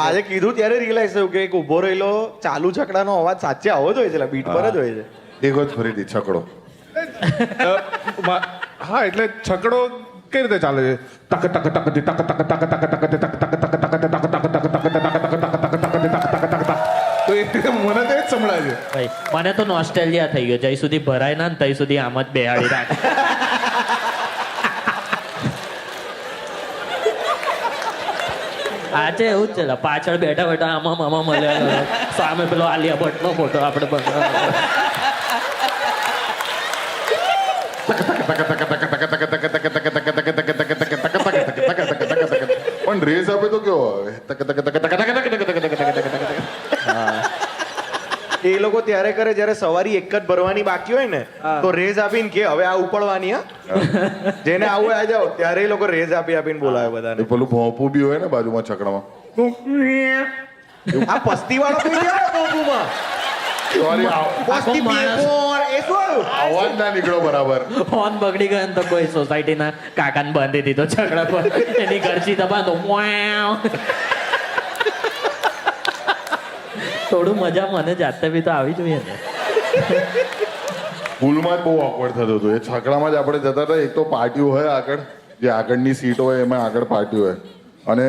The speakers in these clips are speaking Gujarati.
આજે કીધું ત્યારે રિયલાઇઝ થયું કે એક ઊભો રહેલો ચાલુ છકડાનો અવાજ સાચે આવો જ હોય છે બીટ પર જ હોય છે એક જ ફરીથી છકડો હા એટલે છકડો કઈ રીતે ચાલે છે ટક ટક ટક ટક તક ટક ટક ટક ટક ટક ટક ટક ટક ટક ટક તક તો એ મને તો એ જ સંભળાય છે ભાઈ મને તો નોસ્ટેલિયા થઈ ગયો જય સુધી ભરાય ના ને તઈ સુધી આમ જ બેહાડી રાખ આજે એવું જ છે પાછળ બેઠા બેઠા આમાં મામા મળ્યા સામે પેલો આલિયા ભટ્ટનો ફોટો આપણે. પણ રેસ આપે તો કેવો આવે એ લોકો ત્યારે કરે જ્યારે સવારી એક જ ભરવાની બાકી હોય ને તો રેઝ આપીને કે હવે આ ઉપડવાની હા. જેને આવું આ જાઓ. ત્યારે એ લોકો રેઝ આપી આપીને બોલાવે બધાને. પેલું ભોંપું બી હોય ને બાજુમાં છકડામાં. આ પસ્તી વાળો પી ગયો ભોંપુમાં? અવાજ ના નીકળ્યો બરાબર. ફોન બગડી ગયો ને તો કોઈ સોસાયટીના કાકાને બાંધી દીધો છકડા પર. એની ઘરચી દબાતો. થોડું મજા મને જાતે બી તો આવી જોઈએ ને સ્કૂલમાં જ બહુ ઓકવર્ડ થતું હતું. એ છકડામાં જ આપણે જતા હતા. એક તો પાર્ટી હોય આગળ જે આગળની સીટ હોય એમાં આગળ પાર્ટી હોય. અને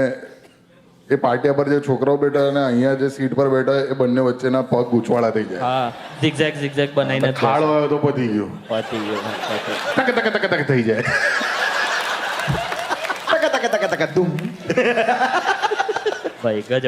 એ પાટિયા પર જે છોકરાઓ બેઠા અને અહીંયા જે સીટ પર બેઠા એ બંને વચ્ચેના પગ ગૂંચવાડા થઈ જાય હા ઝિગઝેગ ઝિગઝેગ બનાવીને ખાડો આવ્યો હોય તો પતી ગયો. પતી ગયો. તક તક તક તક થઈ જાય તક તક તક તક ધૂમ ભાઈ ગજબ.